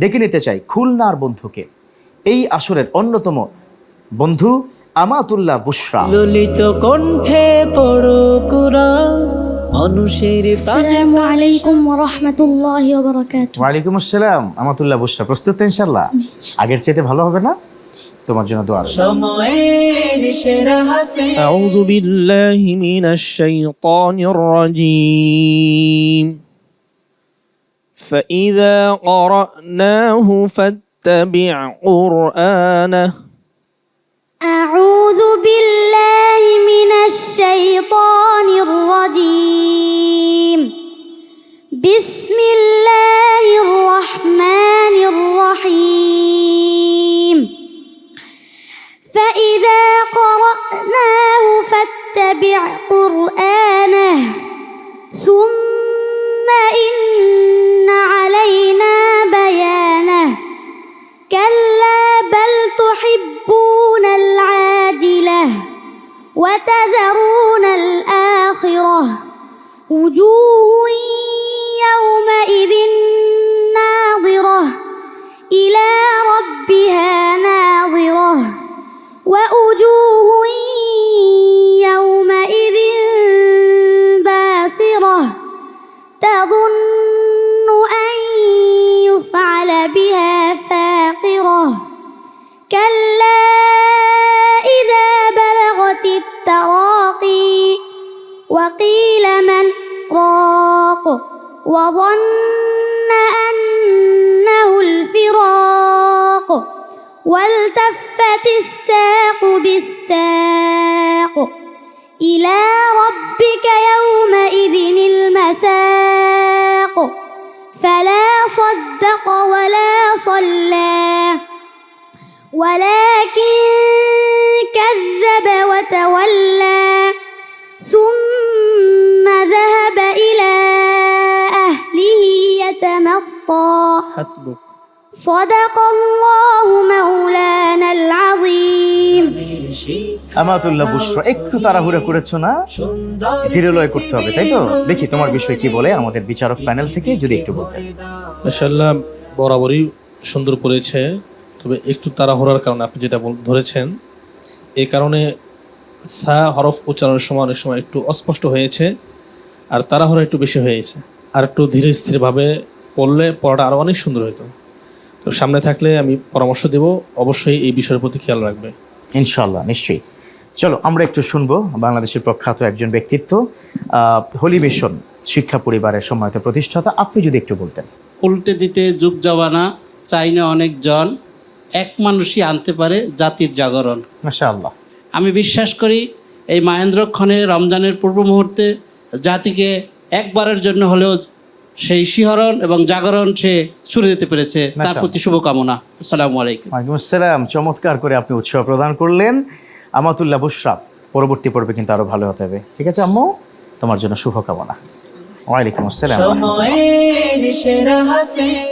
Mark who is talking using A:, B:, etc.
A: ডেকে নিতে চাই খুলনার বন্ধুকে। এই আসরের অন্যতম বন্ধু আমাতুল্লাহ বুসরা
B: ললিত কণ্ঠে পড়ো কোরআন মানুষের আসসালামু
C: আলাইকুম ওয়া রাহমাতুল্লাহি ওয়া বারাকাতুহু
A: ওয়া আলাইকুম আসসালাম আমাতুল্লাহ বুসরা প্রস্তুত ইনশাআল্লাহ? আগের চেয়ে ভালো হবে না? তোমার জন্য দোয়া
D: আউযু বিল্লাহি মিনাশ শাইতানির রাজীম। فإذا قرأناه فاتبع قرآنه.
C: أعوذ بالله من الشيطان الرجيم. بسم الله الرحمن الرحيم. فإذا قرأناه فاتبع قرآنه. ثم وجوه يومئذ ناظرة إلى ربها ناظرة وأجوه يومئذ باسرة تظن أن يفعل بها فاقرة كلا إذا بلغت التراقي وقيل من راق وظن أنه الفراق والتفت الساق بالساق إلى ربك يومئذ المساق فلا صدق ولا صلى ولكن يتمطى
D: حسبك
C: صدق الله مولانا العظيم
A: আমাতুল্লাহ বুশরা একটু তাড়াহুড়া করেছো না
B: সুন্দর
A: ধীরলয় করতে হবে তাই তো দেখি তোমার বিষয় কি বলে আমাদের বিচারক প্যানেল থেকে যদি একটু বলতে
E: মাশাল্লাহ বরাবরই সুন্দর করেছে তবে একটু তাড়াহুড়ার কারণে আপনি যেটা বল- ধরেছেন এই কারণে সা হরফ উচ্চারণের সময় অনেক সময় একটু অস্পষ্ট হয়েছে আর তাড়াহুড়া একটু বেশি হয়েছে আর একটু ধীরে স্থিরভাবে পড়লে পড়াটা আরও অনেক সুন্দর হতো। তো সামনে থাকলে আমি পরামর্শ দেব অবশ্যই এই বিষয়ের প্রতি খেয়াল রাখবে।
A: ইনশাল্লাহ নিশ্চয়ই। চলো আমরা একটু শুনব বাংলাদেশের প্রখ্যাত একজন ব্যক্তিত্ব হোলি মিশন শিক্ষা পরিবারের সম্মানিত প্রতিষ্ঠাতা। আপনি যদি একটু বলতেন।
F: উল্টে দিতে যুগ জবানা চাই না অনেকজন এক মানুষই আনতে পারে জাতির জাগরণ।
A: মাশা আল্লাহ
F: আমি বিশ্বাস করি এই মাহেন্দ্রক্ষণে রমজানের পূর্ব মুহূর্তে জাতিকে একবারের জন্য হলেও সেই শিহরণ এবং জাগরণ সে ছুড়ে দিতে পেরেছে। তার প্রতি শুভকামনা। আসসালামু আলাইকুম।
A: ওয়ালাইকুম আসসালাম চমৎকার করে আপনি উৎসাহ প্রদান করলেন। আমাতুল্লাহ বুশরা পরবর্তী পর্বে কিন্তু আরও ভালো হতে হবে। ঠিক আছে আম্মু? তোমার জন্য শুভকামনা। ওয়ালাইকুম আসসালাম
B: সময়ের সেরা হাফেজ।